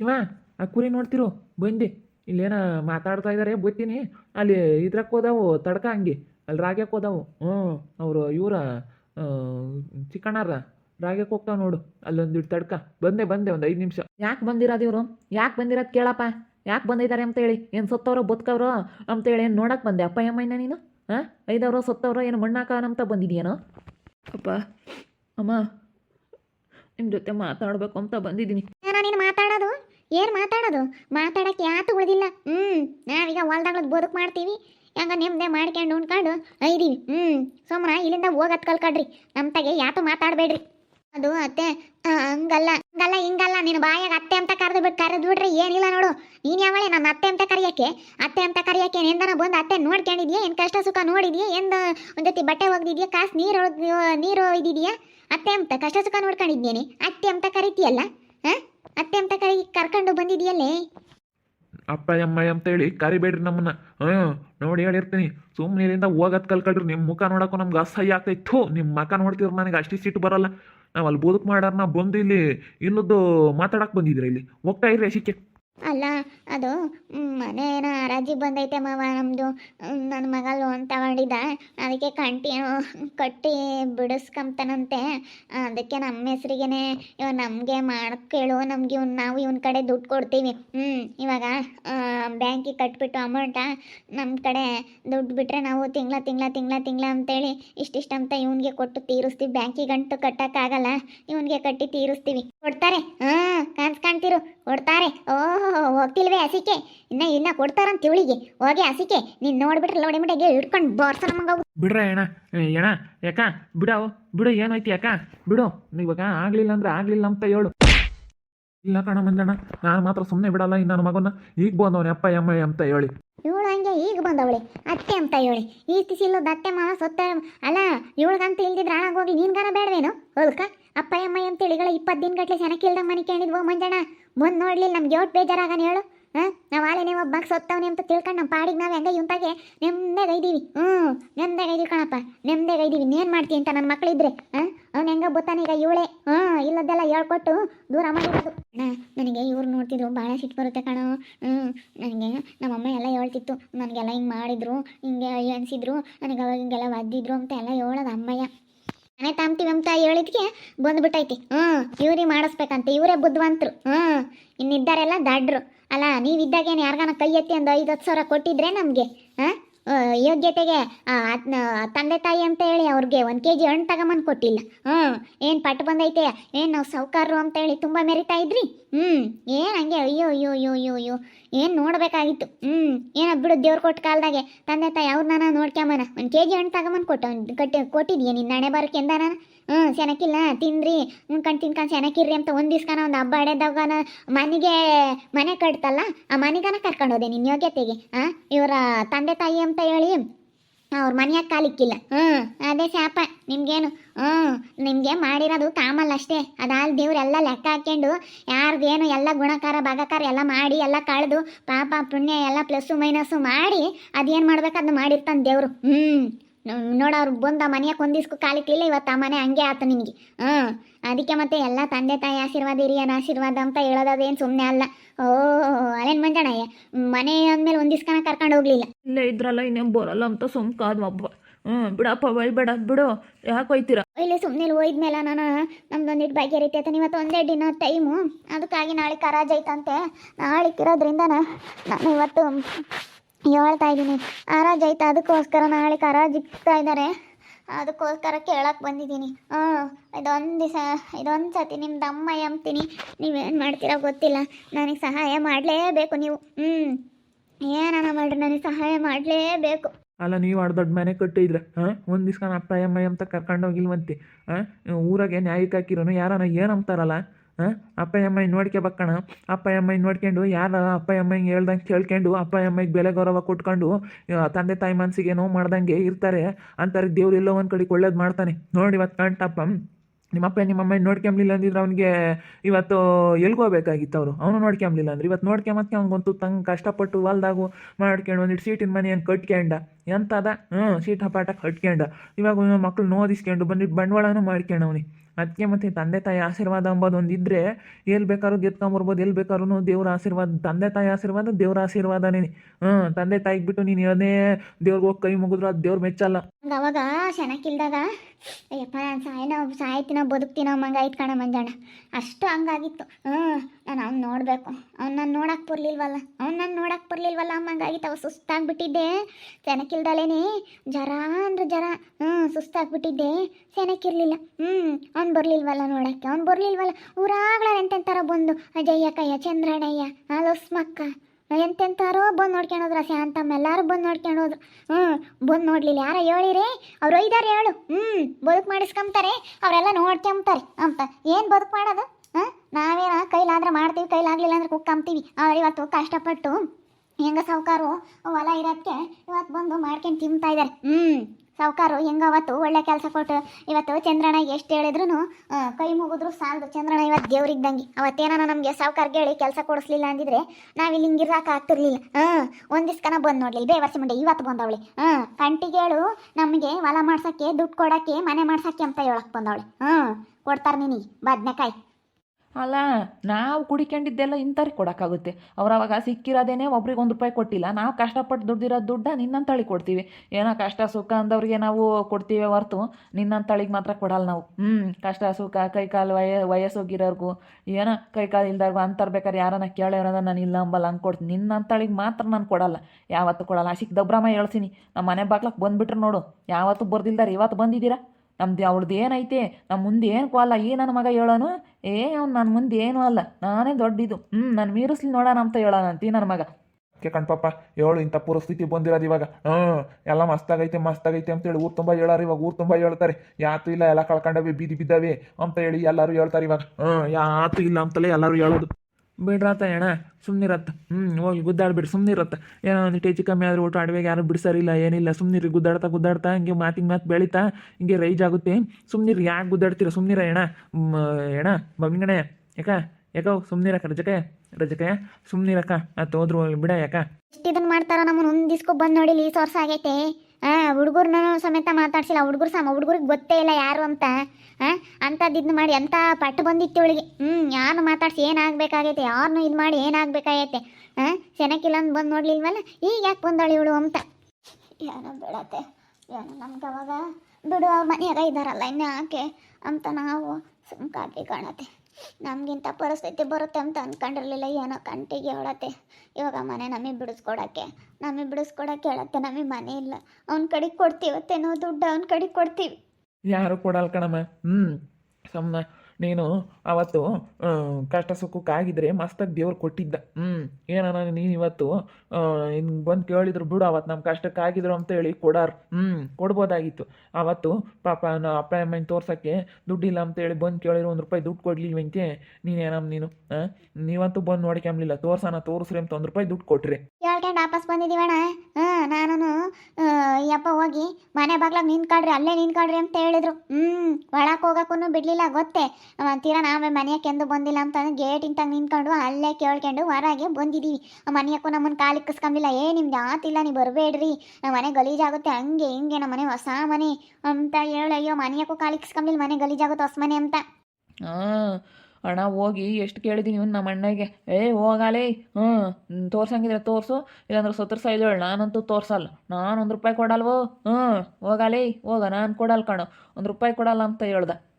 ಶಿವ, ಆ ಕುರಿ ನೋಡ್ತಿರೋ, ಬಂದೆ. ಇಲ್ಲೇನ ಮಾತಾಡ್ತಾ ಇದ್ದಾರೆ ಬತ್ತೀನಿ. ಅಲ್ಲಿ ಇದ್ರಕ್ಕೆ ಹೋದವು, ತಡ್ಕ ಹಂಗೆ. ಅಲ್ಲಿ ರಾಗ್ಯಕ್ಕೆ ಹೋದವು. ಹ್ಞೂ ಅವರು, ಇವರ ಚಿಕ್ಕಣ್ಣಾರ. ರಾಗ್ಯಕ್ಕೆ ಹೋಗ್ತಾವ ನೋಡು. ಅಲ್ಲೊಂದಿಟ್ಟು ತಡ್ಕ. ಬಂದೆ ಬಂದೆ ಒಂದು ಐದು ನಿಮಿಷ. ಯಾಕೆ ಬಂದಿರೋದು ಇವರು? ಯಾಕೆ ಬಂದಿರೋದು ಕೇಳಪ್ಪ. ಯಾಕೆ ಬಂದಿದ್ದಾರೆ ಅಂತ ಹೇಳಿ. ಏನು ಸತ್ತವ್ರೋ, ಬದುಕವ್ರೋ ಅಂತೇಳಿ ಏನು ನೋಡಕ್ಕೆ ಬಂದೆ? ಅಪ್ಪ ಅಮ್ಮಯ್ಯನ ನೀನು? ಹಾಂ ಐದವರೋ, ಸತ್ತವ್ರೋ ಏನು ಮಣ್ಣಾಕನಂತ ಬಂದಿದ್ಯೇನೋ? ಅಪ್ಪ, ಅಮ್ಮ ನಿಮ್ಮ ಜೊತೆ ಮಾತಾಡಬೇಕು ಅಂತ ಬಂದಿದ್ದೀನಿ. ಏನೋ ಮಾತಾಡೋದು? ಮಾತಾಡೋಕ್ಕೆ ಯಾತು ಉಳಿದಿಲ್ಲ. ಹ್ಞೂ ನಾವೀಗ ಹೊಲ್ದಾಗ್ಲದ್ ಬದುಕು ಮಾಡ್ತೀವಿ. ಹೆಂಗ ನೆಮ್ಮದಿ ಮಾಡ್ಕೊಂಡು ಉಣ್ಕೊಂಡು ಐದೀವಿ ಹ್ಞೂ ಸೋಮನ ಇಲ್ಲಿಂದ ಹೋಗತ್ ಕಲ್ಕಡ್ರಿ ನಮ್ಮ ತಗೆ ಯಾತು ಮಾತಾಡಬೇಡ್ರಿ. ಅದು ಅತ್ತೆ ಹಂಗಲ್ಲ ಹಂಗಲ್ಲ, ಹಿಂಗಲ್ಲ. ನಿನ್ನ ಬಾಯಾಗ ಅತ್ತೆ ಅಂತ ಕರೆದು ಬಿಟ್ಟು ಕರೆದು ಬಿಡ್ರಿ ಏನಿಲ್ಲ ನೋಡು. ನೀನು ಯಾವಳೆ ನನ್ನ ಅತ್ತೆ ಅಂತ ಕರೆಯೋಕ್ಕೆ? ಅತ್ತೆ ಅಂತ ಕರೆಯೋಕ್ಕೆ ಎಂದನ ಬಂದು ಅತ್ತೆ ನೋಡ್ಕೊಂಡಿದ್ಯಾ ಏನು ಕಷ್ಟ ಸುಖ ನೋಡಿದ್ಯಾ? ಎಂದು ಒಂದು ಜೊತೆ ಬಟ್ಟೆ ಒಗ್ದಿದ್ಯಾ? ಕಾಸು ನೀರು ನೀರು ಒಯ್ದಿದ್ಯಾ? ಅತ್ತೆ ಅಂತ ಕಷ್ಟ ಸುಖ ನೋಡ್ಕೊಂಡಿದ್ಯೇನೆ ಅತ್ತೆ ಅಂತ ಕರಿತೀಯಲ್ಲ, ಹಾಂ? ಅತ್ತೆ ಅಂತ ಕರಿ ಕರ್ಕೊಂಡು ಬಂದಿದೆಯಲ್ಲೇ? ಅಪ್ಪ ಅಂತ ಹೇಳಿ ಕರಿಬೇಡ್ರಿ ನಮ್ಮನ್ನ. ನೋಡಿ ಹೇಳಿರ್ತೀನಿ. ಸುಮ್ಮನೆ ಇಲ್ಲಿಂದ ಹೋಗತ್ ಕಲ್ಕಳ್ರಿ ನಿಮ್ಮ ಮುಖ ನೋಡಕ್ಕೂ ನಮ್ಗೆ ಅಸಹ್ಯ ಆಗ್ತೈತು. ನಿಮ್ಮ ಮುಖ ನನಗೆ ಅಷ್ಟೇ ಸಿಟ್ಟು ಬರಲ್ಲ. ನಾವು ಅಲ್ಲಿ ಬದುಕು ನಾ ಬಂದು ಇಲ್ಲಿ ಇನ್ನೊಂದು ಮಾತಾಡಕ್ಕೆ ಬಂದಿದ್ರಿ ಇಲ್ಲಿ? ಹೋಗ್ತಾ ಇರ್ರಿ ಅಶಿಕೆ ಅಲ್ಲ, ಅದು ಮನೆ ಏನೋ ಬಂದೈತೆ ಮಾವ ನಮ್ಮದು ನನ್ನ ಮಗ ಲೋನ್ ತಗೊಂಡಿದ್ದ ಅದಕ್ಕೆ ಕಂಟಿ ಕಟ್ಟಿ ಬಿಡಿಸ್ಕೊಂತಾನಂತೆ ಅದಕ್ಕೆ ನಮ್ಮ ಹೆಸ್ರಿಗೇನೆ ನಮಗೆ ಕೇಳು, ನಮ್ಗೆ ಇವ್ನು, ನಾವು ಇವನ ಕಡೆ ದುಡ್ಡು ಕೊಡ್ತೀವಿ. ಹ್ಞೂ ಇವಾಗ ಬ್ಯಾಂಕಿಗೆ ಕಟ್ಬಿಟ್ಟು ಅಮೌಂಟ ನಮ್ಮ ಕಡೆ ದುಡ್ಡು ಬಿಟ್ಟರೆ ನಾವು ತಿಂಗಳ ತಿಂಗಳ ತಿಂಗಳ ತಿಂಗಳ ಅಂತೇಳಿ ಇಷ್ಟಿಷ್ಟು ಅಂತ ಇವನಿಗೆ ಕೊಟ್ಟು ತೀರಿಸ್ತೀವಿ. ಬ್ಯಾಂಕಿಗಂಟು ಕಟ್ಟೋಕ್ಕಾಗಲ್ಲ ಇವನಿಗೆ ಕಟ್ಟಿ ತೀರಿಸ್ತೀವಿ. ಕೊಡ್ತಾರೆ. ಹಾಂ ಕಾಣ್ಸ್ಕಂತೀರು ಕೊಡ್ತಾರೆ. ಓಹೋ ಹೋಗ್ತಿಲ್ವೇ ಹಸಿಕೆ? ಇನ್ನ ಇನ್ನ ಕೊಡ್ತಾರಂತ ಇವಳಿಗೆ. ಹೋಗಿ ಹಸಿಕೆ. ನೀನ್ ನೋಡ್ಬಿಟ್ರೆ ಮಿಡಿಗೆ ಹಿಡ್ಕೊಂಡು ಬೋರ್ಸನ ಮಗ ಬಿಡ್ರ ಅಣ್ಣ ಏ, ಅಣ್ಣ ಯಾಕ? ಬಿಡವು ಬಿಡು ಏನೈತಿ ಯಾಕ? ಬಿಡು. ಇವಾಗ ಆಗ್ಲಿಲ್ಲ ಅಂದ್ರೆ ಆಗ್ಲಿಲ್ಲ ಅಂತ ಹೇಳು. ಇಲ್ಲ ಕಣ ಮಂಜಣ್ಣ ನಾನು ಮಾತ್ರ ಸುಮ್ಮನೆ ಬಿಡಲ್ಲ ಇನ್ನು ನನ್ನ ಮಗನ ಈಗ ಬಂದವನೇ ಅಪ್ಪ ಅಮ್ಮ ಅಂತ ಹೇಳಿ. ಇವಳು ಹಂಗೆ ಈಗ ಬಂದವಳೆ. ಅತ್ತೆ ಅಂತ ಹೇಳಿ. ಈ ತಿಸಿಲ್ಲದ ದತ್ತೆ ಮಾವ ಸೊತ್ತ ಅಲ್ಲ ಇವಳಗಂತ ಇಲ್ದಿದ್ರೆ ಹಾಳಾಗೋಗಿ ನೀನ್ಗಾರ ಬೇಡವೇನು? ಹೊಲ್ಕ? ಅಪ್ಪ ಅಮ್ಮ ಅಂತ ಹೇಳಿಗಳ ಇಪ್ಪತ್ತು ದಿನ ಗಟ್ಲೆ ಜನಕ್ಕೆ ಇಲ್ದಂಗೆ ಮನೆ ಕೇಳಿದ್ವು ಮಂಜಣ್ಣ? ಬಂದು ನೋಡ್ಲಿಲ್ಲ ನಮ್ಗೆ ಯೋಟ್ ಬೇಜಾರಾಗನ ಹೇಳು? ಹಾಂ? ನಾವು ಆಳೆನೇ ಒಬ್ಬಾಗ ಸತ್ತವನೆ ಅಂತ ತಿಳ್ಕೊಂಡು ನಮ್ಮ ಪಾಡಿಗೆ ನಾವು ಹೆಂಗೆ ಇವಂತಾಗೆ ನೆಮ್ಮದಿಗೆ ಗೈದೀವಿ ಹ್ಞೂ ನೆಮ್ಮದಿಗೆ ಗೈದಿ ಕಣಪ್ಪ ನೆಮ್ಮದಿ ಗೈದೀವಿ ಇನ್ನೇನು ಮಾಡ್ತಿ ಅಂತ ನನ್ನ ಮಕ್ಕಳಿದ್ರೆ ಹಾಂ? ಅವ್ನು ಹೆಂಗೆ ಬತ್ತಾನೀಗ ಇವಳೆ? ಹಾಂ ಇಲ್ಲದೆಲ್ಲ ಹೇಳ್ಕೊಟ್ಟು ದೂರ ಮಾಡಿರೋದು. ಅಣ್ಣ ನನಗೆ ಇವ್ರು ನೋಡ್ತಿದ್ರು ಭಾಳ ಸಿಟ್ಟು ಬರುತ್ತೆ ಕಣೋ. ಹ್ಞೂ, ನನಗೆ ನಮ್ಮಮ್ಮ ಎಲ್ಲ ಹೇಳ್ತಿತ್ತು. ನನಗೆಲ್ಲ ಹಿಂಗೆ ಮಾಡಿದ್ರು, ಹಿಂಗೆ ಅನಿಸಿದ್ರು ನನಗೆ ಅವಾಗ ಹಿಂಗೆಲ್ಲ ಒದ್ದಿದ್ರು ಅಂತ ಎಲ್ಲ ಹೇಳೋದು ಅಮ್ಮಯ್ಯ. ಮನೆ ತಾಮ್ತಿ ಅಂತ ಹೇಳಿದ್ಕೆ ಬಂದ್ಬಿಟ್ಟೈತಿ. ಹ್ಞೂ ಇವ್ರಿಗೆ ಮಾಡಿಸ್ಬೇಕಂತ. ಇವರೇ ಬುದ್ಧವಂತರು ಹ್ಞೂ ಇನ್ನಿದ್ದಾರೆಲ್ಲ ದಡ್ರು. ಅಲ್ಲ, ನೀವಿದ್ದಾಗೇನು ಯಾರಿಗಾನ ಕೈ ಎತ್ತಿ ಒಂದು ಐದು ಹತ್ತು ಸಾವಿರ ಕೊಟ್ಟಿದ್ರೆ ನಮಗೆ? ಹಾಂ? ಯೋಗ್ಯತೆಗೆ ತಂದೆ ತಾಯಿ ಅಂತ ಹೇಳಿ ಅವ್ರಿಗೆ ಒಂದು ಕೆ ಜಿ ಹಣ್ಣು ತಗೊಂಬಂದು ಕೊಟ್ಟಿಲ್ಲ. ಹ್ಞೂ ಏನು ಪಟ್ಟು ಬಂದೈತೆ, ಏನು ನಾವು ಸಾವುಕಾರರು ಅಂತ ಹೇಳಿ ತುಂಬ ಮೆರಿತಾ ಇದ್ರಿ? ಹ್ಞೂ ಏನು ಹಂಗೆ, ಅಯ್ಯೋ ಅಯ್ಯೋ ಅಯ್ಯೋ ಅಯ್ಯೋ ಅಯ್ಯೋ, ಏನು ನೋಡಬೇಕಾಗಿತ್ತು? ಹ್ಞೂ ಏನೋ ಬಿಡು ದೇವ್ರು ಕೊಟ್ಟ ಕಾಲದಾಗೆ, ತಂದೆ ತಾಯಿ ಅವ್ರನ್ನ ನೋಡ್ಕೊಂಬನ ಒಂದು ಕೆ ಜಿ ಹಣ್ಣು ತಗೊಂಬಂದು ಕೊಟ್ಟ ಕಟ್ಟಿ, ಕೊಟ್ಟಿದ್ಯಾ ನಿನ್ನ ಹಣೆ ಬರೋಕೆ ಎಂದಾನ ಹ್ಞೂ ಸೆನಕಿಲ್ಲ ತಿಂದ್ರಿ. ಉಣ್ಕೊಂಡು ತಿನ್ಕೊಂಡು ಸೆನಕಿರ್ರಿ ಅಂತ ಒಂದು ದಿವ್ಸಕನ ಒಂದು ಹಬ್ಬ ಹಡೆದವನ ಮನೆಗೆ, ಮನೆ ಕಟ್ತಲ್ಲ, ಆ ಮನೆಗನ ಕರ್ಕೊಂಡು ಹೋದೆ ನಿನ್ನ ಯೋಗ್ಯತೆಗೆ ಹಾಂ ಇವರ ತಂದೆ ತಾಯಿ ಅಂತ ಹೇಳಿ ಅವ್ರ ಮನೆಯಾಗ ಕಾಲಿಕ್ಕಿಲ್ಲ. ಹ್ಞೂ ಅದೇ ಶಾಪ, ನಿಮ್ಗೇನು? ಹ್ಞೂ ನಿಮಗೆ ಮಾಡಿರೋದು ಕಾಮಲ್ಲ ಅಷ್ಟೇ. ಅದಾಲ್ ದೇವ್ರೆಲ್ಲ ಲೆಕ್ಕ ಹಾಕ್ಕೊಂಡು ಯಾರ್ದೇನು ಎಲ್ಲ ಗುಣಕಾರ, ಭಾಗಕಾರ ಎಲ್ಲ ಮಾಡಿ, ಎಲ್ಲ ಕಳೆದು ಪಾಪ ಪುಣ್ಯ ಎಲ್ಲ ಪ್ಲಸ್ಸು ಮೈನಸ್ಸು ಮಾಡಿ, ಅದೇನು ಮಾಡ್ಬೇಕು ಅದನ್ನ ಮಾಡಿರ್ತಾನೆ ದೇವರು. ಹ್ಞೂ ನೋಡ ಅವ್ರು ಬಂದ ಮನೆಯಾಗ ಒಂದಿಸ್ಕು ಕಾಲಿಟ್ಟಿಲ್ಲ ಇವತ್ತು ಆ ಮನೆ ಹಂಗೆ ಆತ ನಿನಗೆ ಹಾಂ ಅದಕ್ಕೆ ಮತ್ತೆ ಎಲ್ಲ ತಂದೆ ತಾಯಿ ಆಶೀರ್ವಾದ ಹಿರಿಯನ ಆಶೀರ್ವಾದ ಅಂತ ಹೇಳೋದೇನು ಸುಮ್ಮನೆ ಅಲ್ಲ. ಓ ಅಲ್ಲೇನು ಮಂಜಣ್ಣಯ್ಯ ಮನೆ ಅಂದಮೇಲೆ ಒಂದಿಸ್ಕನ ಕರ್ಕೊಂಡು ಹೋಗ್ಲಿಲ್ಲ. ಇಲ್ಲೇ ಇದ್ರಲ್ಲ ಇನ್ನೇನು ಬರಲ್ಲ ಅಂತ ಸುಮ್ಕಾದ್ವ ಒಬ್ಬ ಹ್ಞೂ ಬಿಡಪ್ಪ ಒಯ್ಬೇಡ ಬಿಡು. ಯಾಕೆ ಒಯ್ತೀರ? ಇಲ್ಲಿ ಸುಮ್ಮನೆ ಹೋಯ್ದ್ಮೇಲೆ ನಾನು ನಮ್ದೊಂದಿಟ್ಟು ಆಯ್ತಾನೆ ಇವತ್ತು ಒಂದೇ ದಿನ ಟೈಮು. ಅದಕ್ಕಾಗಿ ನಾಳೆ ಕರಾಜ್ ಐತಂತೆ. ನಾಳೆ ಇರೋದ್ರಿಂದ ನಾನು ಇವತ್ತು ಹೇಳ್ತಾ ಇದ್ದೀನಿ. ಹರಾಜ್ ಆಯ್ತಾ? ಅದಕ್ಕೋಸ್ಕರ ನಾಳೆ ಕರಾಜ್ ಇಕ್ತಾ ಇದ್ದಾರೆ. ಅದಕ್ಕೋಸ್ಕರ ಕೇಳಕ್ಕೆ ಬಂದಿದ್ದೀನಿ. ಹಾಂ, ಇದೊಂದು ದಿವಸ ಇದೊಂದು ಸತಿ ನಿಮ್ದು ಅಮ್ಮ ಎಂಬ್ತೀನಿ ನೀವೇನು ಮಾಡ್ತೀರೋ ಗೊತ್ತಿಲ್ಲ. ನನಗೆ ಸಹಾಯ ಮಾಡಲೇಬೇಕು ನೀವು. ಹ್ಞೂ ಏನಾನ ಮಾಡ್ರಿ? ನನಗೆ ಸಹಾಯ ಮಾಡಲೇಬೇಕು. ಅಲ್ಲ, ನೀವು ಆಡ್ ದೊಡ್ಡ ಮನೆ ಕಟ್ಟಿದ್ರೆ, ಹಾಂ? ಒಂದು ದಿವ್ಸ ಅಪ್ಪ, ಅಮ್ಮ ಅಂತ ಕರ್ಕೊಂಡು ಹೋಗಿಲ್ವಂತೆ, ಹಾಂ? ಊರಾಗೆ ನ್ಯಾಯಕ್ಕೆ ಹಾಕಿರೋನು ಯಾರನ? ಏನು ಅಂತಾರಲ್ಲ ಅಪ್ಪ ಅಮ್ಮ ನೋಡ್ಕೋಬೇಕಣ ಅಪ್ಪ ಅಮ್ಮ ನೋಡ್ಕೊಂಡು, ಯಾರ ಅಪ್ಪ ಅಮ್ಮಂಗೆ ಹೇಳ್ದಂಗೆ ಕೇಳ್ಕೊಂಡು, ಅಪ್ಪ ಅಮ್ಮಗೆ ಬೆಲೆ ಗೌರವ ಕೊಟ್ಕೊಂಡು ತಂದೆ ತಾಯಿ ಮನಸ್ಸಿಗೆ ನೋವು ಮಾಡ್ದಂಗೆ ಇರ್ತಾರೆ. ಅಂತಾರೆ ದೇವ್ರು ಎಲ್ಲೋ ಒಂದು ಕಡೆಗೆ ಒಳ್ಳೇದು ಮಾಡ್ತಾನೆ. ನೋಡಿ ಇವತ್ತು ಕಣ್ತಪ್ಪ. ನಿಮ್ಮಪ್ಪ ನಿಮ್ಮಮ್ಮ ನೋಡ್ಕೊಂಬ್ಲಿಲ್ಲ ಅಂದಿದ್ರೆ ಅವನಿಗೆ ಇವತ್ತು ಎಲ್ಗೋಬೇಕಾಗಿತ್ತು ಅವರು. ಅವನು ನೋಡ್ಕೊಂಬ್ಲಿಲ್ಲ ಅಂದ್ರೆ. ಇವತ್ತು ನೋಡ್ಕೊಂಬತ್ಕೆ ಅವ್ನಿಗೊಂದು ತಂಗೆ ಕಷ್ಟಪಟ್ಟು ಹೊಲ್ದಾಗು ಮಾಡ್ಕೊಂಡು ಒಂದಿಟ್ಟು ಸೀಟಿನ ಮನೆಯನ್ನು ಕಟ್ಕೊಂಡ. ಎಂತದ? ಹ್ಞೂ ಸೀಟ್ ಹಪಾಟ ಕಟ್ಕೊಂಡ. ಇವಾಗ ಮಕ್ಳು ನೋದಿಸ್ಕೊಂಡು ಬಂದಿಟ್ಟು ಬಂಡವಾಳನೂ ಮಾಡ್ಕೊಂಡವ್ನಿ ಅದಕ್ಕೆ ಮತ್ತೆ ತಂದೆ ತಾಯಿ ಆಶೀರ್ವಾದ ಅಂಬೋದು ಒಂದು ಇದ್ರೆ ಎಲ್ಲಿ ಬೇಕಾದ್ರೂ ಗೆದ್ಕೊಂಬರ್ಬೋದು ಎಲ್ಲಿ ಬೇಕಾದ್ರೂ ದೇವ್ರ ಆಶೀರ್ವಾದ, ತಂದೆ ತಾಯಿ ಆಶೀರ್ವಾದ, ದೇವ್ರ ಆಶೀರ್ವಾದನೇ ಹ್ಮ್, ತಂದೆ ತಾಯಿಗೆ ಬಿಟ್ಟು ನೀನು ಹೇಳದೇ ದೇವ್ರಿಗೆ ಹೋಗಿ ಕೈ ಮುಗಿದ್ರು ಅದು ದೇವ್ರ ಮೆಚ್ಚಲ್ಲ. ಅವಾಗ ಶನಕ್ಕಿಲ್ದಾಗ ಅಯ್ಯಪ್ಪ, ನಾನು ಸಾಯ್ನೋ ಸಾಯ್ತೀನೋ ಬದುಕ್ತೀನೋ ಮಂಗ ಆಯ್ತು ಕಣ ಮಂಜಣ್ಣ. ಅಷ್ಟು ಹಂಗಾಗಿತ್ತು. ಹ್ಞೂ ನಾನು ಅವ್ನು ನೋಡಬೇಕು. ಅವ್ನು ನಾನು ನೋಡಕ್ಕೆ ಬರಲಿಲ್ವಲ್ಲ? ಅವ್ನು ನಾನು ನೋಡಕ್ಕೆ ಬರ್ಲಿಲ್ವಲ್ಲ? ಅಮ್ಮಂಗಾಗಿತ್ತು ಅವ ಸುಸ್ತಾಗ್ಬಿಟ್ಟಿದ್ದೆ. ಸೆನಕ್ಕಿಲ್ದಲೇನೆ ಜರ ಅಂದ್ರೆ ಜರ. ಹ್ಞೂ ಸುಸ್ತಾಗ್ಬಿಟ್ಟಿದ್ದೆ. ಸೆನಕ್ಕಿರ್ಲಿಲ್ಲ ಹ್ಞೂ ಅವ್ನು ಬರಲಿಲ್ವಲ್ಲ ನೋಡೋಕ್ಕೆ? ಅವ್ನು ಬರಲಿಲ್ವಲ್ಲ? ಊರಾಗಳ ಎಂತೆಂತಾರ ಬಂದು, ಅಜಯ್ಯ ಕಯ್ಯ ಚಂದ್ರಣ್ಣಯ್ಯ ಅಲೋಸ್ಮಕ್ಕ ಎಂತೆಂತಾರೋ ಬಂದು ನೋಡ್ಕೊಂಡೋದ್ರ ಶಾಂತಮ್ಮ. ಎಲ್ಲರೂ ಬಂದು ನೋಡ್ಕೊಂಡೋದ್ರು ಹ್ಞೂ ಬಂದು ನೋಡ್ಲಿಲ್ಲ. ಯಾರ ಹೇಳಿರಿ? ಅವ್ರು ಒಯ್ದಾರೆ ಹೇಳು. ಹ್ಞೂ ಬದುಕು ಮಾಡಿಸ್ಕೊಂತಾರೆ ಅವರೆಲ್ಲ ನೋಡ್ಕೊಂತಾರೆ ಅಂತ ಏನು ಬದುಕು ಮಾಡೋದು? ಹಾಂ? ನಾವೇನ ಕೈಲಾದ್ರೆ ಮಾಡ್ತೀವಿ, ಕೈಲಾಗ್ಲಿಲ್ಲ ಅಂದ್ರೆ ಕುಕ್ಕಂತೀವಿ ಅವ್ರು ಇವತ್ತು ಕಷ್ಟಪಟ್ಟು ಹೆಂಗ ಸಾವುಕಾರು? ಹೊಲ ಇರೋದಕ್ಕೆ ಇವತ್ತು ಬಂದು ಮಾಡ್ಕೊಂಡು ತಿಂತಾ ಇದ್ದಾರೆ ಹ್ಞೂ ಸಾವುಕಾರು ಹೆಂಗ ಅವತ್ತು ಒಳ್ಳೆ ಕೆಲಸ ಕೊಟ್ಟು ಇವತ್ತು ಚಂದ್ರಣ್ಣ ಎಷ್ಟು ಹೇಳಿದ್ರು ಕೈ ಮುಗಿದ್ರು ಸಾಲದು. ಚಂದ್ರಣ್ಣ ಇವತ್ತು ದೇವ್ರಿದ್ದಂಗೆ ಅವತ್ತೇನಾನ ನಮಗೆ ಸಾವುಕಾರ್ಗೆ ಹೇಳಿ ಕೆಲಸ ಕೊಡಿಸ್ಲಿಲ್ಲ ಅಂದಿದ್ರೆ ನಾವಿಲ್ಲಿ ಹಿಂಗಿರಾಕ ಆಗ್ತಿರ್ಲಿಲ್ಲ. ಹಾಂ ಒಂದಿಸ್ಕನ ಬಂದು ನೋಡ್ಲಿ ವರ್ಷ ಮುಂದೆ ಇವತ್ತು ಬಂದವಳೆ. ಹಾಂ ಕಂಟಿಗೇಳು ನಮಗೆ ಹೊಲ ಮಾಡ್ಸೋಕ್ಕೆ ದುಡ್ಡು ಕೊಡಕ್ಕೆ ಮನೆ ಮಾಡ್ಸೋಕ್ಕೆ ಅಂತ ಹೇಳಕ್ಕೆ ಬಂದವಳೆ. ಹಾಂ ಕೊಡ್ತಾರೆ ನಿನಗೆ ಬದ್ನೆಕಾಯಿ. ಅಲ್ಲ, ನಾವು ಕುಡಿಕೊಂಡಿದ್ದೆಲ್ಲ ಇಂಥವ್ರಿಗೆ ಕೊಡೋಕ್ಕಾಗುತ್ತೆ. ಅವ್ರು ಅವಾಗ ಸಿಕ್ಕಿರೋದೇನೆ ಒಬ್ರಿಗೆ ಒಂದು ರೂಪಾಯಿ ಕೊಟ್ಟಿಲ್ಲ. ನಾವು ಕಷ್ಟಪಟ್ಟು ದುಡ್ದಿರೋ ದುಡ್ಡ ನಿನ್ನಂತಳಿಗೆ ಕೊಡ್ತೀವಿ. ಏನೋ ಕಷ್ಟ ಸುಖ ಅಂದವ್ರಿಗೆ ನಾವು ಕೊಡ್ತೀವಿ ಹೊರ್ತು ನಿನ್ನಂತಳಿಗೆ ಮಾತ್ರ ಕೊಡಲ್ಲ ನಾವು. ಹ್ಞೂ ಕಷ್ಟ ಸುಖ ಕೈ ಕಾಲು ವಯ, ವಯಸ್ಸೋಗಿರೋರ್ಗು, ಏನೋ ಕೈ ಕಾಲು ಇಲ್ದಾರ್ಗು ಅಂತರ್ ಬೇಕಾದ್ರೆ ಯಾರನ್ನ ಕೇಳಿರೋದ ನಾನು ಇಲ್ಲ ಅಂಬಲ್ಲ, ಹಂಗೆ ಕೊಡ್ತೀನಿ. ನಿನ್ನಂತಳಿಗೆ ಮಾತ್ರ ನಾನು ಕೊಡಲ್ಲ. ಯಾವತ್ತು ಕೊಡಲ್ಲ. ಅಸಿಕ್ ದೊಬ್ರಮ್ಮ ಹೇಳ್ತೀನಿ ನಮ್ಮ ಮನೆ ಬಾಗ್ಲಕ್ಕೆ ಬಂದುಬಿಟ್ರೆ ನೋಡು. ಯಾವತ್ತೂ ಬರ್ದಿಲ್ದಾರೆ, ಇವತ್ತು ಬಂದಿದ್ದೀರಾ? ನಮ್ದು ಅವ್ಳದ್ದು ಏನೈತೆ? ನಮ್ಮ ಮುಂದೆ ಏನು ಕೋಲ್ಲ ಈ ನನ್ನ ಮಗ ಹೇಳೋನು? ಏ, ಅವ್ನು ನನ್ನ ಮುಂದೆ ಏನೂ ಅಲ್ಲ. ನಾನೇ ದೊಡ್ಡಿದು. ಹ್ಞೂ ನಾನು ಮೀರಿಸ್ಲಿ ನೋಡೋಣ ಅಂತ ಹೇಳೋಣ ಅಂತೀ ನನ್ನ ಮಗ. ಅದಕ್ಕೆ ಕಣ್ಪಪ್ಪ, ಹೇಳು, ಇಂಥ ಪರಿಸ್ಥಿತಿ ಬಂದಿರೋದು ಇವಾಗ. ಹ್ಞೂ ಎಲ್ಲ ಮಸ್ತಾಗೈತೆ ಮಸ್ತಾಗೈತೆ ಅಂತೇಳಿ ಊರು ತುಂಬ ಹೇಳಾರ ಇವಾಗ. ಊರು ತುಂಬ ಹೇಳ್ತಾರೆ. ಯಾತು ಇಲ್ಲ, ಎಲ್ಲ ಕಳ್ಕೊಂಡವೆ, ಬೀದಿ ಬಿದ್ದಾವೆ ಅಂತ ಹೇಳಿ ಎಲ್ಲರೂ ಹೇಳ್ತಾರೆ ಇವಾಗ. ಹ್ಞೂ ಯಾತು ಇಲ್ಲ ಅಂತಲೇ ಎಲ್ಲರೂ ಹೇಳೋದು. ಬಿಡ್ರತ್ತ ಅಣ್ಣ ಸುಮ್ಮನಿರತ್ತ ಹ್ಞೂ ಹೋಗಿ ಗುದ್ದಾಡ್ಬಿಡ್ರಿ ಸುಮ್ಮನಿರತ್ತ ಏನೋ ಒಂದು ಟೇಚಿ ಕಮ್ಮಿ ಆದ್ರೆ ಒಟ್ಟು ಅಡವೆಗೆ ಯಾರು ಬಿಡ್ಸರಿಲ್ಲ, ಏನಿಲ್ಲ ಸುಮ್ಮನಿರಿ ಗುದ್ದಾಡ್ತಾ ಗುದ್ದಾಡ್ತಾ, ಹಿಂಗೆ ಮಾತಿಗೆ ಮಾತು ಬೆಳೀತಾ, ಹಿಂಗೆ ರೈಜ್ ಆಗುತ್ತೆ. ಸುಮ್ಮನಿರಿ ಯಾಕೆ ಗುದ್ದಾಡ್ತೀರ ಸುಮ್ಮನಿರ ಅಣ್ಣ. ಅಣ್ಣ ಬಂಗಣೆ ಯಾಕ, ಯಾಕೋ ಸುಮ್ಮನಿರಕ್ಕ ರಜಕ ರಜಕ ಸುಮ್ಮನಿರಕ್ಕ ಅದು ಹೋಗ್ಲಿ ಬಿಡ, ಯಾಕ? ಇದನ್ನ ಮಾಡ್ತಾರ ನಮ್ಮನ್ನ ಒಂದಿಸ್ಕೊ ಬಂದು ನೋಡಿಲಿ ಸೋರ್ಸ್ ಆಗೈತೆ ಆ ನಾನು ಸಮೇತ ಮಾತಾಡ್ಸಿಲ್ಲ. ಹುಡುಗರು ಸಮ ಹುಡುಗರಿಗೆ ಗೊತ್ತೇ ಇಲ್ಲ ಯಾರು ಅಂತ. ಹಾಂ ಅಂಥದ್ದು ಮಾಡಿ ಅಂತ ಪಟ್ಟು ಬಂದಿತ್ತು ಇವಳಿಗೆ. ಹ್ಞೂ ಯಾರು ಮಾತಾಡ್ಸಿ ಏನಾಗಬೇಕಾಗೈತೆ? ಯಾರನ್ನೂ ಇದು ಮಾಡಿ ಏನಾಗಬೇಕಾಗೈತೆ? ಹಾಂ ಸೆನಕಿಲ್ಲ ಅಂತ ಬಂದು ನೋಡಲಿಲ್ವಲ್ಲ? ಈಗ ಯಾಕೆ ಬಂದಳು ಇವಳು ಅಂತ. ಏನೋ ಬಿಡತ್ತೆ. ಏನೋ ನಮ್ಗೆ ಅವಾಗ ಬಿಡು ಅವ್ರ ಮನೆಯಾಗ ಇದ್ದಾರಲ್ಲ ಇನ್ನು ಯಾಕೆ ಅಂತ ನಾವು ಸುಮ್ಕಾಗಿ ಕಾಣತ್ತೆ. ನಮಗಿಂತ ಪರಿಸ್ಥಿತಿ ಬರುತ್ತೆ ಅಂತ ಅನ್ಕೊಂಡಿರ್ಲಿಲ್ಲ. ಏನೋ ಕಂಟಿಗೆ ಹೇಳತ್ತೆ. ಇವಾಗ ಮನೆ ನಮಗೆ ಬಿಡಿಸ್ಕೊಡಕ್ಕೆ. ನಮಗೆ ಬಿಡಿಸ್ಕೊಡಕ್ಕೆ ಹೇಳತ್ತೆ. ನಮಗೆ ಮನೆ ಇಲ್ಲ. ಅವ್ನ ಕಡೆಗೆ ಕೊಡ್ತೀವತ್ತೇನೋ ದುಡ್ಡು, ಅವ್ನ ಕಡೆಗೆ ಕೊಡ್ತೀವಿ. ಯಾರು ಕೊಡಲ್ಲ ಕಣಮ್ಮ. ಹ್ಞೂ ಸುಮ್ಮನೆ ನೀನು ಅವತ್ತು ಕಷ್ಟ ಸುಖಕ್ಕಾಗಿದ್ರೆ ಮಸ್ತಾಗಿ ದೇವ್ರು ಕೊಟ್ಟಿದ್ದ. ಹ್ಞೂ ಏನಾನ ನೀನು ಇವತ್ತು ಹಿಂಗೆ ಬಂದು ಕೇಳಿದ್ರು ಬಿಡು ಅವತ್ತು ನಮ್ಮ ಕಷ್ಟಕ್ಕಾಗಿದ್ರು ಅಂತ ಹೇಳಿ ಕೊಡಾರ. ಹ್ಞೂ ಕೊಡ್ಬೋದಾಗಿತ್ತು. ಅವತ್ತು ಪಾಪ ಅಪಾಯಿಂಟ್ಮೆಂಟ್ ತೋರ್ಸೋಕ್ಕೆ ದುಡ್ಡಿಲ್ಲ ಅಂತ ಹೇಳಿ ಬಂದು ಕೇಳಿದ್ರು, ಒಂದು ರೂಪಾಯಿ ದುಡ್ಡು ಕೊಡ್ಲಿಲ್ವಂತೆ ನೀನೇನಮ್ಮ ನೀನು ನೀವಂತೂ ಬಂದು ನೋಡ್ಕೊಂಬ್ಲಿಲ್ಲ ತೋರ್ಸೋಣ, ತೋರಿಸ್ರಿ ಅಂತ ಒಂದು ರೂಪಾಯಿ ದುಡ್ಡು ಕೊಟ್ರಿ. ವಾಪಸ್ ಬಂದಿದ್ದೀವಣ್ಣ ನಾನು ಹೋಗಿ ಮನೆ ಬಾಗ್ಲಾಗ ನಿಂತ್ಕೊಳ್ರಿ, ಅಲ್ಲೇ ನಿಂತ್ಕೊಳ್ರಿ ಅಂತ ಹೇಳಿದ್ರು. ಹ್ಮ್ ಒಳಕ್ಕೆ ಹೋಗಕ್ಕೂ ಬಿಡ್ಲಿಲ್ಲ, ಗೊತ್ತೇ. ತೀರಾ ನಾವೇ ಮನೆಯಕ್ಕೆಂದು ಬಂದಿಲ್ಲ ಅಂತಂದ್ರೆ ಗೇಟ್ ಇಂತಾಗ ನಿಂತ್ಕೊಂಡು ಅಲ್ಲೇ ಕೇಳ್ಕೊಂಡು ಹೊರಗೆ ಬಂದಿದೀವಿ. ಮನೆಯಕ್ಕೂ ನಮ್ಮನ್ನ ಕಾಲು ಇಕ್ಕಿಸ್ಕೊಂಬಿಲ್ಲ ಏ, ನಿಮ್ದು ಆತಿಲ್ಲ ನೀವು ಬರಬೇಡ್ರಿ. ನಮ್ಮ ಮನೆ ಗಲೀಜಾಗುತ್ತೆ, ಹಂಗೆ ಹಿಂಗೆ ನಮ್ಮ ಮನೆ ಹೊಸ ಮನೆ ಅಂತ ಹೇಳಿ. ಅಯ್ಯೋ, ಮನೆಯಕ್ಕೂ ಕಾಲು ಇಕ್ಕಿಸ್ಕೊಂಬಿಲ್ಲ ಮನೆ ಗಲೀಜಾಗುತ್ತೆ ಹೊಸ ಮನೆ ಅಂತ. ಅಣ್ಣ ಹೋಗಿ ಎಷ್ಟು ಕೇಳಿದ್ದೀನಿ ಇವ್ನು ನಮ್ಮ ಅಣ್ಣಗೆ. ಏ, ಹೋಗಾಲೇ. ಹ್ಞೂ ತೋರ್ಸಂಗಿದ್ರೆ ತೋರಿಸು, ಇಲ್ಲಾಂದ್ರೆ ಸತ್ರ ಇದ್ದೇಳು ನಾನಂತೂ ತೋರ್ಸಲ್ಲ. ನಾನು ಒಂದು ರೂಪಾಯಿ ಕೊಡಲ್ವೋ? ಹ್ಞೂ, ಹೋಗಾಲೇ. ಹೋಗ, ನಾನು ಕೊಡಲ್ಲ ಕಣೋ. ಒಂದು ರೂಪಾಯಿ ಕೊಡಲ್ಲ ಅಂತ ಹೇಳ್ದೆ.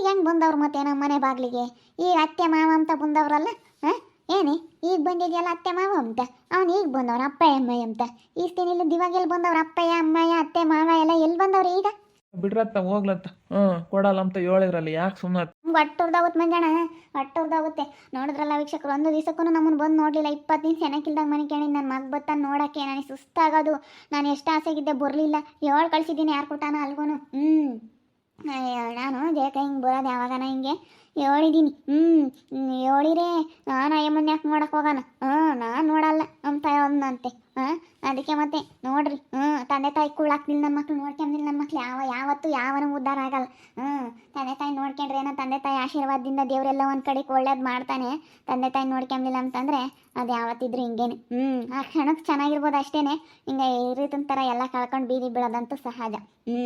ಈಗ ಹೆಂಗೆ ಬಂದವ್ರು ಮತ್ತೆ ನಮ್ಮ ಮನೆ ಬಾಗಿಲಿಗೆ? ಈಗ ಅತ್ತೆ, ಮಾವ ಅಂತ ಬಂದವ್ರಲ್ಲ? ಹಾಂ? ಏನೇ? ಈಗ ಬಂದಿದೆಯಲ್ಲ ಅತ್ತೆ, ಮಾವ ಅಂತ? ಅವ್ನು ಈಗ ಬಂದವ್ರ ಅಪ್ಪಯ್ಯ ಅಮ್ಮಯ್ಯ ಅಂತ? ದಿವಾಗ ಎಲ್ಲಿ ಬಂದವ್ರು ಅಪ್ಪಯ್ಯ, ಅಮ್ಮಯ್ಯ, ಅತ್ತೆ, ಮಾವ ಎಲ್ಲ ಎಲ್ಲಿ ಬಂದವ್ರು ಈಗ? ಬಿಡ್ರತ್ತ ಹೋಗ್ಲತ್ತ. ಹ್ಮ್. ಕೊಡಲ್ಲ ಅಂತ ಹೇಳಿದ್ರಲ್ಲ ಯಾಕೆ ಸುಮ್ಮನೆ ನಮ್ಗೆ ಹೊಟ್ಟುರ್ದಾಗುತ್ತೆ ಮಂಜಣ್ಣ ಹೊಟ್ಟುರ್ದಾಗುತ್ತೆ ನೋಡಿದ್ರಲ್ಲ ವೀಕ್ಷಕರು ಒಂದು ದಿವಸಕ್ಕೂ ನಮ್ಮನ್ನು ಬಂದು ನೋಡಲಿಲ್ಲ. ಇಪ್ಪತ್ತು ದಿನ ಸೆನಕಿಲ್ದಾಗ ಮನೆ ಕೇಳಿ ನನ್ನ ಮಗ ಬತ್ತಾನ ನೋಡೋಕ್ಕೆ. ನನಗೆ ಸುಸ್ತಾಗೋದು. ನಾನು ಎಷ್ಟು ಆಸೆಗಿದ್ದೆ ಬರಲಿಲ್ಲ. ಏಳು ಕಳಿಸಿದ್ದೀನಿ ಯಾರು ಕೊಟ್ಟಾನ ಅಲ್ಗೂ ಹ್ಞೂ ಅಯ್ಯೋ, ನಾನು ಜಯಕ ಹಿಂಗೆ ಬರೋದು ಯಾವಾಗನ ಹಿಂಗೆ. ಹೇಳಿದ್ದೀನಿ ಹ್ಞೂ ಹೇಳಿರೇ ನಾನು ಅಯ್ಯಮ್ಮನ ಯಾಕೆ ನೋಡಕ್ಕೆ ಹೋಗೋಣ ಹ್ಞೂ ನಾನು ನೋಡಲ್ಲ ಅಂತ ಅಂದಂತೆ ಹಾಂ ಅದಕ್ಕೆ ಮತ್ತೆ ನೋಡ್ರಿ ಹ್ಞೂ ತಂದೆ ತಾಯಿ ಕೂಳಾಕ್ದಿಲ್ಲ ನನ್ನ ಮಕ್ಳು ನೋಡ್ಕೊಂಡಿಲ್ಲ ನನ್ನ ಮಕ್ಳು, ಯಾವ, ಯಾವತ್ತು ಯಾವನು ಉದ್ಧಾರ ಆಗಲ್ಲ. ಹ್ಞೂ ತಂದೆ ತಾಯಿ ನೋಡ್ಕೊಂಡ್ರೆ ಏನೋ ತಂದೆ ತಾಯಿ ಆಶೀರ್ವಾದದಿಂದ ದೇವರೆಲ್ಲ ಒಂದು ಕಡೆಗೆ ಒಳ್ಳೇದು ಮಾಡ್ತಾನೆ, ತಂದೆ ತಾಯಿ ನೋಡ್ಕೊಂಬಿಲ್ಲ ಅಂತಂದರೆ ಅದು ಯಾವತ್ತಿದ್ರು ಹಿಂಗೇನೆ. ಹ್ಞೂ ಆ ಕ್ಷಣಕ್ಕೆ ಚೆನ್ನಾಗಿರ್ಬೋದು ಅಷ್ಟೇ ಹಿಂಗೆ ಈ ಥರ ಎಲ್ಲ ಕಳ್ಕೊಂಡು ಬೀದಿ ಬೀಳೋದಂತೂ ಸಹಜ. ಹ್ಞೂ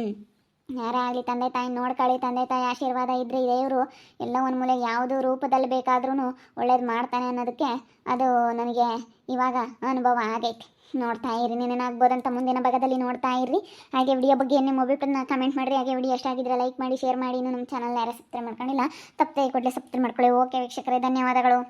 ಯಾರೇ ಆಗಲಿ ತಂದೆ ತಾಯಿ ನೋಡ್ಕೊಳ್ಳಿ, ತಂದೆ ತಾಯಿ ಆಶೀರ್ವಾದ ಇದ್ದರೆ ದೇವರು ಎಲ್ಲ ಒಂದು ಮೂಲೆ ಯಾವುದು ರೂಪದಲ್ಲಿ ಬೇಕಾದ್ರೂ ಒಳ್ಳೇದು ಮಾಡ್ತಾನೆ ಅನ್ನೋದಕ್ಕೆ ಅದು ನನಗೆ ಇವಾಗ ಅನುಭವ ಆಗೈತೆ. ನೋಡ್ತಾ ಇರಿ ಅಂತ ಮುಂದಿನ ಭಾಗದಲ್ಲಿ ನೋಡ್ತಾ ಇರ್ರಿ ಹಾಗೆ ವಿಡಿಯೋ ಬಗ್ಗೆ ನಿಮ್ಮ ಅಭಿಪ್ರಾಯನ ಕಮೆಂಟ್ ಮಾಡಿರಿ. ಹಾಗೆ ವಿಡಿಯೋ ಎಷ್ಟಾಗಿದ್ರೆ ಲೈಕ್ ಮಾಡಿ, ಶೇರ್ ಮಾಡಿ. ಇನ್ನು ನಮ್ಮ ಚಾನಲ್ ಯಾರು ಸಬ್ಸ್ಕ್ರೈಬ್ ಮಾಡ್ಕೊಂಡಿಲ್ಲ, ತಪ್ಪದೆ ಕೂಡಲೇ ಸಬ್ಸ್ಕ್ರೈಬ್ ಮಾಡ್ಕೊಳ್ಳಿ. ಓಕೆ ವೀಕ್ಷಕರೇ, ಧನ್ಯವಾದಗಳು.